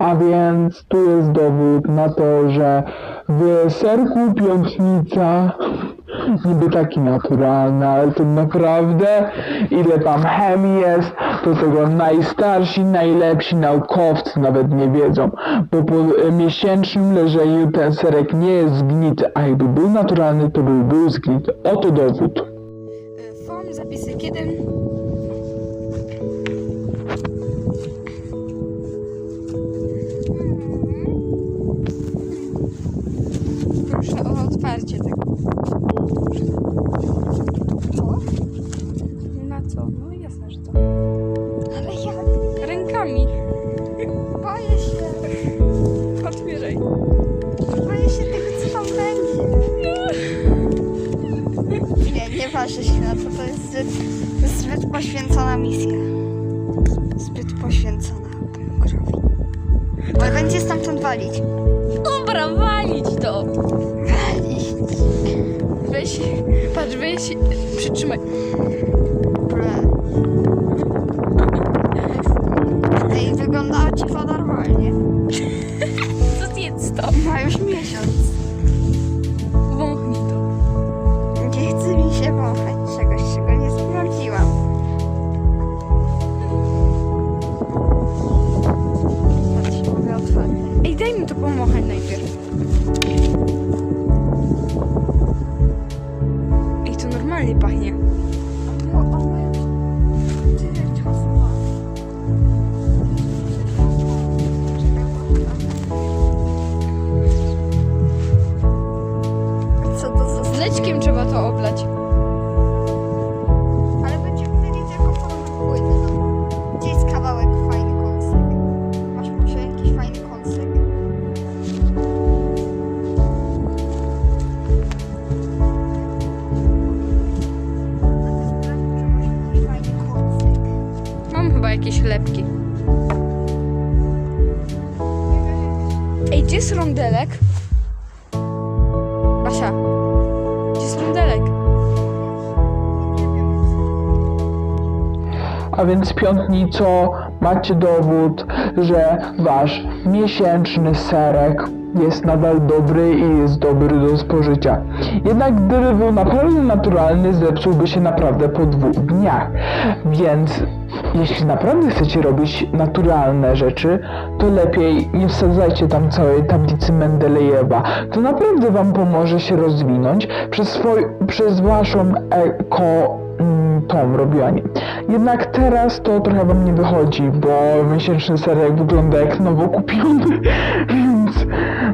A więc tu jest dowód na to, że w serku piątnica niby taki naturalny, ale to naprawdę ile tam chemii jest, to tego najstarsi, najlepsi naukowcy nawet nie wiedzą, bo po e, miesięcznym leżeniu ten serek nie jest zgnity, a jakby był naturalny, to by był zgnity. Oto dowód. Form, zapisy kiedy. Się na to. To jest zbyt, zbyt poświęcona misja. Zbyt poświęcona Pąkrowi. Ale będzie stamtąd walić. Dobra, walić to. Walić. Weź, patrz, weź, przytrzymaj. Pomachać najpierw. Ej, to normalnie pachnie. Co to za Z leczkiem trzeba to oblać. Chlebki. Ej, gdzie jest rondelek? Basia, gdzie jest rondelek? A więc piątnico macie dowód, że wasz miesięczny serek jest nadal dobry i jest dobry do spożycia. Jednak gdyby był naprawdę naturalny, zepsułby się naprawdę po dwóch dniach. Więc jeśli naprawdę chcecie robić naturalne rzeczy, to lepiej nie wsadzajcie tam całej tablicy Mendelejewa. To naprawdę wam pomoże się rozwinąć przez, swoj, przez waszą eko mm, tą robianie. Jednak teraz to trochę wam nie wychodzi, bo miesięczny serek wygląda jak nowo kupiony, więc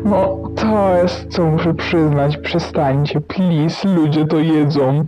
no to jest co muszę przyznać, przestańcie, please, ludzie to jedzą.